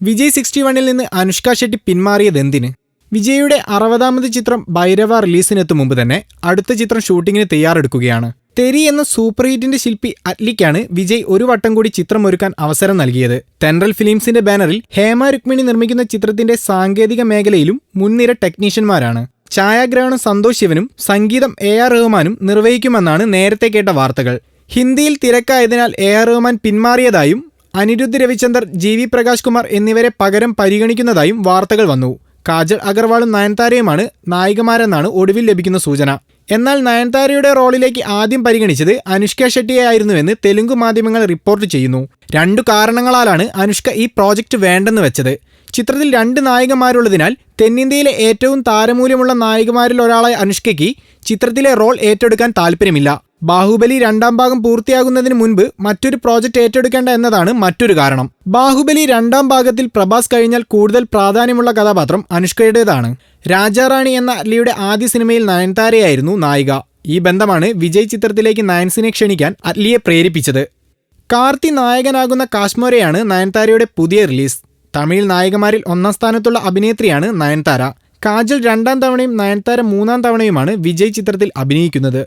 Vijay sixty വണ്ണിൽ നിന്ന് അനുഷ്ക ഷെട്ടി പിന്മാറിയത് എന്തിന്? വിജയുടെ അറുപതാമത് ചിത്രം ഭൈരവ റിലീസിനെത്തും മുമ്പ് തന്നെ അടുത്ത ചിത്രം ഷൂട്ടിങ്ങിന് തയ്യാറെടുക്കുകയാണ്. തെരി എന്ന സൂപ്പർ ഹിറ്റിന്റെ ശില്പി അറ്റ്ലിക്കാണ് വിജയ് ഒരു വട്ടം കൂടി ചിത്രം ഒരുക്കാൻ അവസരം നൽകിയത്. തെൻറൽ ഫിലിംസിന്റെ ബാനറിൽ ഹേമ രുക്മിണി നിർമ്മിക്കുന്ന ചിത്രത്തിന്റെ സാങ്കേതിക മേഖലയിലും മുൻനിര ടെക്നീഷ്യന്മാരാണ്. ഛായാഗ്രഹണം സന്തോഷ് ശിവനും സംഗീതം എ ആർ റഹ്മാനും നിർവഹിക്കുമെന്നാണ് നേരത്തെ കേട്ട വാർത്തകൾ. ഹിന്ദിയിൽ തിരക്കായതിനാൽ എ ആർ റഹ്മാൻ പിന്മാറിയതായും അനിരുദ്ധ് രവിചന്ദർ ജി വി പ്രകാശ് കുമാർ എന്നിവരെ പകരം പരിഗണിക്കുന്നതായും വാർത്തകൾ വന്നു. കാജൽ അഗർവാളും നയൻതാരയുമാണ് നായികമാരെന്നാണ് ഒടുവിൽ ലഭിക്കുന്ന സൂചന. എന്നാൽ നയൻതാരയുടെ റോളിലേക്ക് ആദ്യം പരിഗണിച്ചത് അനുഷ്ക ഷെട്ടിയായിരുന്നുവെന്ന് തെലുങ്ക് മാധ്യമങ്ങൾ റിപ്പോർട്ട് ചെയ്യുന്നു. രണ്ടു കാരണങ്ങളാലാണ് അനുഷ്ക ഈ പ്രോജക്റ്റ് വേണ്ടെന്ന് വെച്ചത്. ചിത്രത്തിൽ രണ്ട് നായികമാരുള്ളതിനാൽ തെന്നിന്ത്യയിലെ ഏറ്റവും താരമൂല്യമുള്ള നായികമാരിൽ ഒരാളായ അനുഷ്കയ്ക്ക് ചിത്രത്തിലെ റോൾ ഏറ്റെടുക്കാൻ താല്പര്യമില്ല ബാഹുബലി രണ്ടാം ഭാഗം പൂർത്തിയാകുന്നതിന് മുൻപ് മറ്റൊരു പ്രോജക്റ്റ് ഏറ്റെടുക്കേണ്ട എന്നതാണ് മറ്റൊരു കാരണം. ബാഹുബലി രണ്ടാം ഭാഗത്തിൽ പ്രഭാസ് കഴിഞ്ഞാൽ കൂടുതൽ പ്രാധാന്യമുള്ള കഥാപാത്രം അനുഷ്കയുടേതാണ്. രാജാറാണി എന്ന അറ്റ്ലിയുടെ ആദ്യ സിനിമയിൽ നയൻതാരയായിരുന്നു നായിക. ഈ ബന്ധമാണ് വിജയ് ചിത്രത്തിലേക്ക് നയൻസിനെ ക്ഷണിക്കാൻ അറ്റ്ലിയെ പ്രേരിപ്പിച്ചത്. കാർത്തി നായകനാകുന്ന കാശ്മോരയാണ് നയൻതാരയുടെ പുതിയ റിലീസ്. തമിഴ് നായകമാരിൽ ഒന്നാം സ്ഥാനത്തുള്ള അഭിനേത്രിയാണ് നയൻതാര. കാജൽ രണ്ടാം തവണയും നയൻതാര മൂന്നാം തവണയുമാണ് വിജയ് ചിത്രത്തിൽ അഭിനയിക്കുന്നത്.